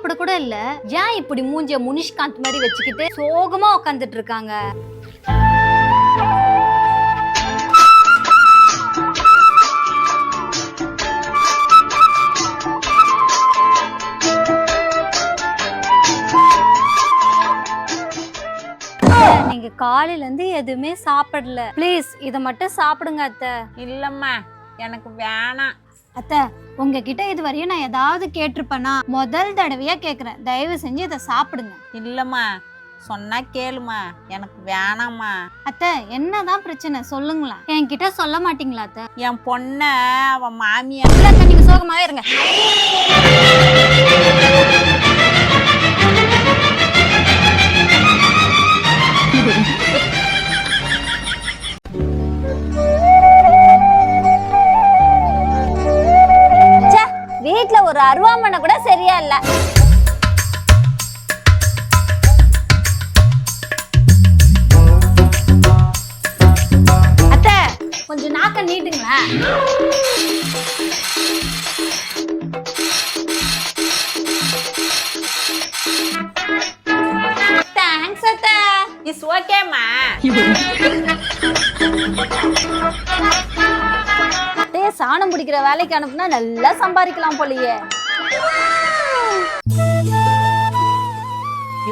சாப்பிட கூட இல்ல. ஏன் இப்படி மூஞ்சிய முனிஷ்காந்த் மாதிரி வச்சுக்கிட்டு சோகமா உட்காந்துட்டு இருக்காங்க? நீங்க காலையில இருந்து எதுவுமே சாப்பிடல. ப்ளீஸ் இத மட்டும் சாப்பிடுங்க அத்தை. இல்லம்மா எனக்கு வேணாம். அத்தை உங்ககிட்ட இது வரையும் நான் ஏதாவது கேட்டிருப்பேனா முதல் தடவையா கேக்குறேன். தயவு செஞ்சு இதை சாப்பிடுங்க. இல்லம்மா. சொன்னா கேளுமா. எனக்கு வேணாம்மா. அத்தை என்னதான் பிரச்சனை? சொல்லுங்களேன் என்கிட்ட சொல்ல மாட்டீங்களா அத்தை? என் பொண்ண அவன் மாமியார் இல்ல அத்தை நீங்க சோகமாவே இருங்க. ஒரு அருவாமனை கூட சரியா இல்ல அத்தை கொஞ்சம் நாக்க நீட்டுங்களேன். தேங்க்ஸ் அத்தை. இஸ் ஓகேம்மா பிடிக்கிற வேலைக்கு அனுப்புனா நல்லா சம்பாதிக்கலாம் போலயே.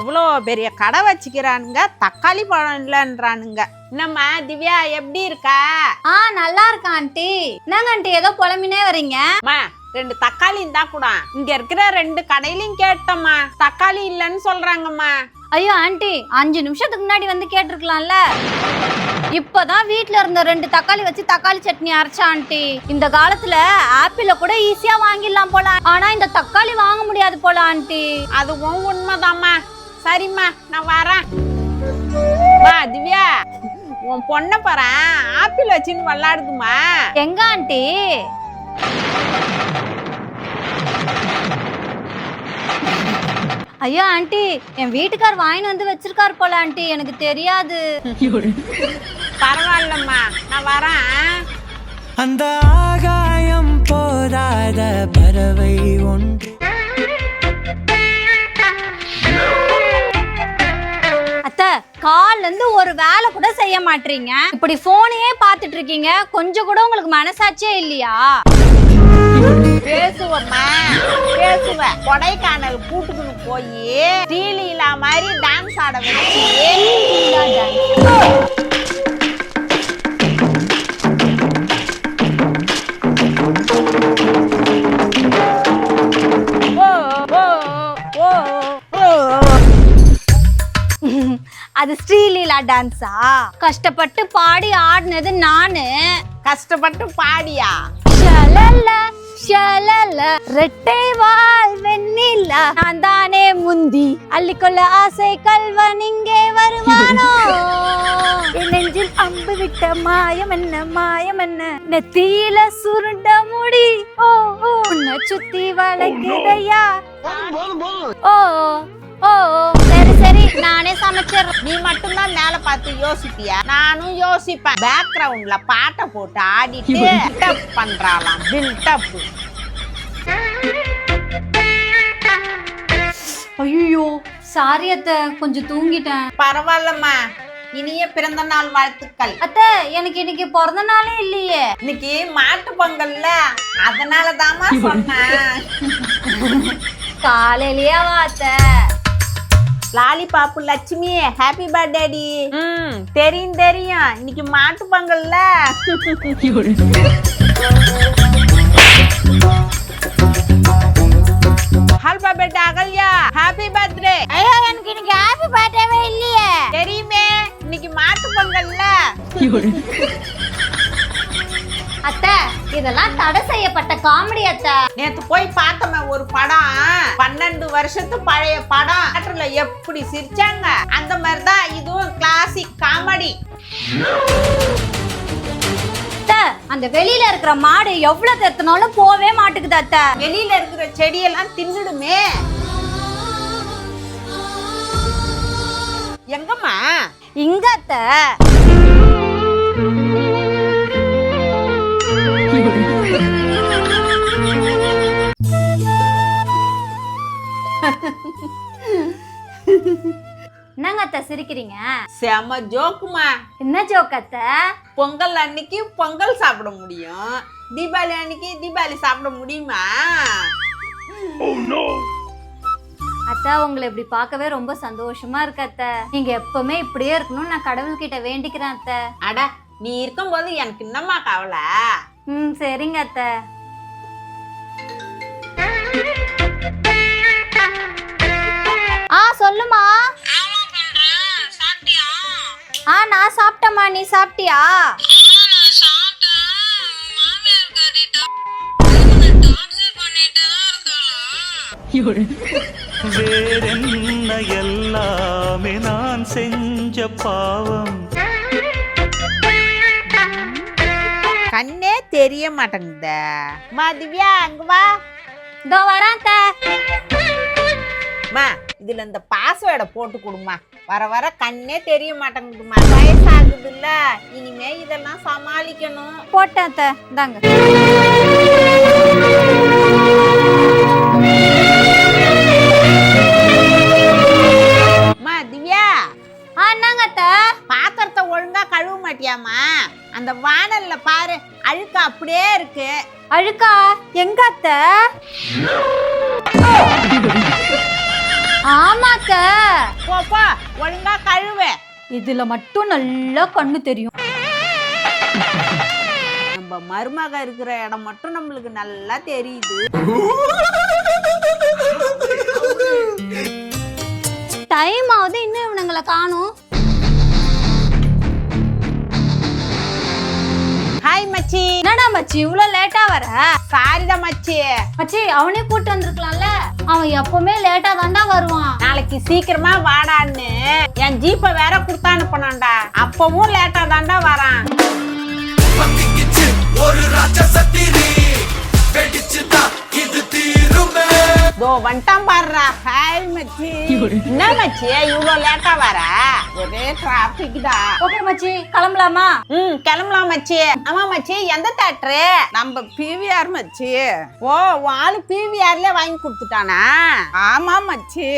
இவ்வளோ பெரிய கடை வச்சுக்கிறானுங்க தக்காளி பழம் இல்லைன்றானுங்க. என்னம்மா திவ்யா எப்படி இருக்கா? ஆ நல்லா இருக்கா ஆண்டி. என்னங்க ஆண்டி ஏதோ புலம்பினே வரீங்க? ரெண்டு தக்காளி இருந்தா கூட. இங்க இருக்கிற ரெண்டு கடையிலையும் கேட்டம்மா தக்காளி இல்லைன்னு சொல்றாங்கம்மா. ஐயோ ஆண்டி அஞ்சு நிமிஷத்துக்கு முன்னாடி வந்து கேட்டிருக்கலாம்ல. இப்பதான் வீட்ல இருந்த ரெண்டு தக்காளி வச்சு தக்காளி சட்னி அரைச்சா ஆண்டி. இந்த காலத்துல ஆப்பிள கூட ஈஸியா வாங்கிடலாம் போல. ஆனா இந்த தக்காளி வாங்க முடியாது போல ஆண்டி. அதுவும் உண்மைதாம்மா. சரிம்மா நான் வரேன். மா திவ்யா. உன் பொண்ணை பாறேன் ஆப்பிள் வச்சுன்னு விளாடுதுமா எங்க ஆண்டி? ஐயோ ஆண்டி என் வீட்டுக்கார் வாங்கிட்டு வந்து வச்சிருக்காரு போல ஆண்டி. எனக்கு தெரியாது. பரவாயில்லம்மா. நான் வரேன். அந்த ஆகாயம் போராத பறவை ஒன்று. அத்தை கால்ல இருந்து ஒரு வேலை கூட செய்ய மாட்டீங்க. இப்படி போனையே பார்த்துட்டு இருக்கீங்க கொஞ்சம் கூட உங்களுக்கு மனசாட்சியே இல்லையா? பேசுவம்மா. பேசுவேன். கொடைக்கானல் கூட்டுக்குன்னு போய் ஸ்ரீலீலா மாதிரி டான்ஸ் ஆட வச்சு ஓ ஓ ஓ ஓ அது ஸ்ரீலீலா டான்ஸா கஷ்டப்பட்டு பாடி ஆடினது நானு. கஷ்டப்பட்டு பாடியா? ஷலல ஷலல ரெட்டை வால் வெண்ணிலா நான் முந்தி. அள்ளிக்கொள்ள ஆசை கல்வன் இங்கே வருவானோ? நெஞ்சில் அம்பு விட்ட மாயம் என்ன மாயம் என்ன? நெத்தியில சுருண்ட முடி. ஓ ஓ உன்னை சுத்தி வளைக்குதையா ஓ ஓ சரி சரி நானே சமைச்சிடுறேன். நீ மட்டும்தான் மேல பார்த்து யோசிப்பியா? நானும் யோசிப்பேன். பேக்ரவுண்ட்ல பாட்டை போட்டு ஆடிட்டு டப் பண்றாளாம் பில்டப் ஐயோ சாரி அத்தை கொஞ்சம் தூங்கிட்டேன். பரவாயில்லம்மா. இனிய பிறந்த நாள் வாழ்த்துக்கள். அத்தை எனக்கு இன்னைக்கு பிறந்த நாளே இல்லையே. இன்னைக்கு மாட்டு பொங்கல்ல. அதனால தாமா சொன்னேன். காலையிலயே வா அத்தை. லாலிபாப்பு லட்சுமி ஹாப்பி பர்த்டே டி. ம். தெரியும் தெரியும். இன்னைக்கு மாட்டு பொங்கல்ல. ஹால் பர்த்டே அகல்யா. ஐயோ எனக்கு இன்னைக்கு ஹாப்பி பர்த்டேவே இல்லையே. தெரியுமே இன்னைக்கு மாட்டு பொங்கல்ல. அத்தை இதெல்லாம் தடை செய்யப்பட்ட காமெடி அத்தை. நேத்து போய் பார்த்தோமே ஒரு படம். பன்னெண்டு வருஷத்து பழைய படம். தியேட்டர்ல எப்படி சிரிச்சாங்க? அந்த மாதிரி தான் இதுவும் கிளாசிக் காமெடி அத்தை அந்த வெளியில இருக்கிற மாடு எவ்வளவு தெத்தனாலும் போவே மாட்டுக்குது அத்தை. வெளியில இருக்கிற செடியெல்லாம் தின்னுடுமே. எங்கம்மா? இங்க அத்தை என்னங்க அத்தை சிரிக்கிறீங்க? செம ஜோக்குமா. என்ன ஜோக் அத்தை பொங்கல் அன்னைக்கு பொங்கல் சாப்பிட முடியும். தீபாவளி அன்னைக்கு தீபாவளி சாப்பிட முடியுமா? அத்தை உங்களை இப்படி பார்க்கவே ரொம்ப சந்தோஷமா இருக்கு அத்தை. நீங்க எப்பவுமே இப்படியே இருக்கணும்னு நான் கடவுள்கிட்ட வேண்டிக்கிறேன் அத்தை. அட நீ இருக்கும்போது எனக்கு என்னம்மா கவலை? ம் சரிங்க அத்தை. ஆ சொல்லுமா. ஆ நான் சாப்பிட்டேம்மா நீ சாப்பிட்டியா? வேறென்ன எல்லாமே நான் செஞ்ச பாவம். கண்ணே தெரிய மாட்டேங்குத. மா திவ்யா அங்க வா. இதோ வரேன் மா இதுல இந்த பாஸ்வேர்டை போட்டு கொடுமா. வர வர கண்ணே தெரிய மாட்டேங்குதுமா. வயசாகுதுல்ல. இனிமே இதெல்லாம் சமாளிக்கணும். போட்டேன் இந்தாங்க. அழுக்கா? எங்க அத்தை? ஆமா அத்தை. போ போ ஒழுங்கா கழுவு. இதுல மட்டும் நல்லா கண்ணு தெரியும். நம்ம மருமக இருக்கிற இடம் மட்டும் நம்மளுக்கு நல்லா தெரியுது. டைம் ஆகுது இன்னும் இவனுங்களை காணும். ஹாய் மச்சி. மச்சி இவ்ளோ லேட்டா வர? சாரிடா மச்சி. மச்சி அவனே கூட்டு வந்திருக்கலாம்ல. அவன் எப்பவுமே லேட்டா தான்டா வருவான். நாளைக்கு சீக்கிரமா வாடான்னு. என் ஜீப்பை வேற கொடுத்து அனுப்பணும்டா அப்பவும் லேட்டா தான்டா வரான். ஒரு ராட்சசத்திரி வெடிச்சுதான் இது தீருமே. தோ வந்துட்டான் பாருடா ஹாய் மச்சி. என்ன மச்சி? இவ்வளோ லேட்டா வர? ஒரே டிராபிக் தான் ஓகே மச்சி. கிளம்பலாமா? ம் கிளம்பலாம் மச்சி. ஆமா மச்சி. எந்த தேட்டரு நம்ம பிவிஆர் மச்சி. ஓ உன் ஆளு பிவிஆர்ல வாங்கி கொடுத்துட்டானா? ஆமா மச்சி.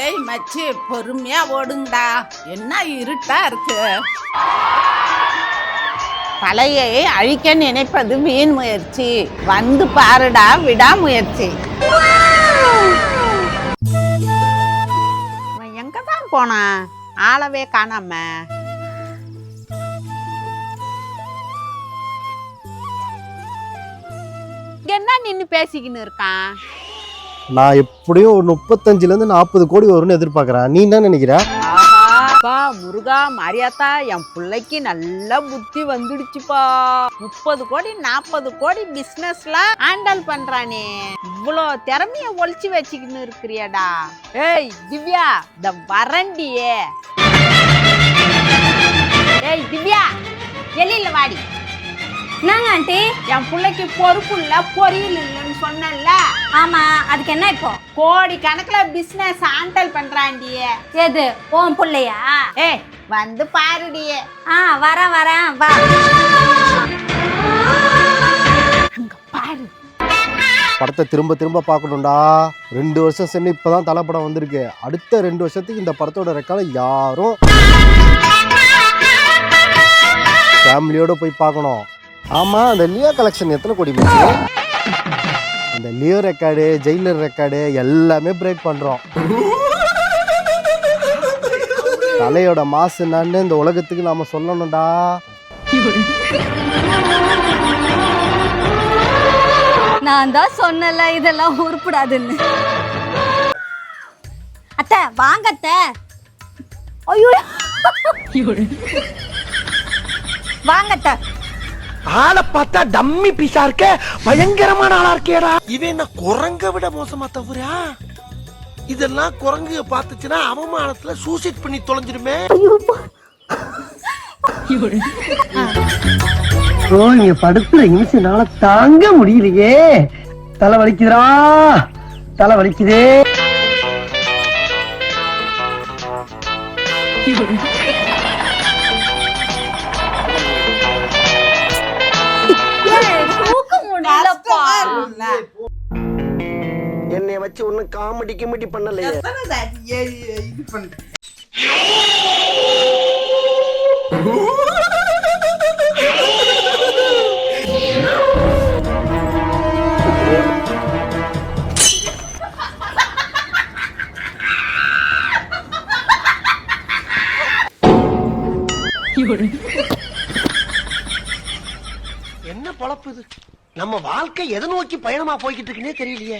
ஏய் மச்சி பொறுமையா ஓடுங்கடா. என்ன இருட்டா இருக்கு? கலையை அழிக்க நினைப்பது வீண் முயற்சி. வந்து பாருடா விடாமுயற்சி முயற்சி. எங்க தான் போனான் ஆளவே காணாம. என்ன நின்று பேசிக்கின்னு இருக்கான்? நான் எப்படியும் ஒரு முப்பத்தஞ்சுல இருந்து நாற்பது கோடி வரும்னு எதிர்பார்க்கறேன். நீ என்ன நினைக்கிற? முருகா மாரியாத்தா என் பிள்ளைக்கு நல்ல புத்தி வந்துடுச்சுப்பா. முப்பது கோடி நாற்பது கோடி பிசினஸ்லாம் ஹேண்டல் பண்றானே. இவ்வளோ திறமைய ஒளிச்சு வச்சுக்கின்னு இருக்கிறியாடா. ஏய் திவ்யா இந்த வரண்டியே ஏய் திவ்யா வெளியில வாடி. என்னங்க ஆண்டி? என் பிள்ளைக்கு பொறுப்பு இல்ல பொரியல் இல்லைன்னு சொன்னேன்ல? ஆமா அதுக்கு என்ன இப்போ? கோடி கணக்குல பிசினஸ் ஹேண்டல் பண்றாண்டியே எது? உன் புள்ளையா? ஏய் வந்து பாருடியே. ஆ வரேன் வரேன் வா. அங்க பாரு. படத்தை திரும்ப திரும்ப பார்க்கணும்டா. ரெண்டு வருஷம் சென்று இப்பதான் தலைப்படம் வந்திருக்கு. அடுத்த ரெண்டு வருஷத்துக்கு இந்த படத்தோட ரெக்கார்டை யாரும் ஃபேமிலியோட போய் பார்க்கணும். ஆமா அந்த லியோ கலெக்ஷன் எத்தனை கோடி மச்சி அந்த லியோ ரெக்கார்டு ஜெயிலர் ரெக்கார்டு எல்லாமே பிரேக் பண்ணுறோம் தலையோட மாசு என்னன்னு இந்த உலகத்துக்கு நாம சொல்லணும்டா. நான் தான் சொன்னல இதெல்லாம் உருப்படாதுன்னு. அத்தை வாங்க அத்தை. ஐயோ. வாங்க அத்தை. ஆளை பார்த்தா டம்மி பீஸா இருக்க பயங்கரமான ஆளா இருக்கேடா. இவன் என்ன குரங்க விட மோசமா தவிரா இதெல்லாம் குரங்கு பார்த்துச்சுன்னா அவமானத்துல சூசைட் பண்ணி தொலைஞ்சிருமே ஓ நீங்க படுத்துற நிமிஷம்னால தாங்க முடியலையே. தலை வலிக்குதுடா. தலை வலிக்குதே. என்னைய வச்சு ஒன்னும் காமெடி கிமெடி பண்ணலையே. இது பண்ற என்ன பொழப்பு இது? நம்ம வாழ்க்கை எதை நோக்கி பயணமா போய்கிட்டு இருக்குன்னே தெரியலையே.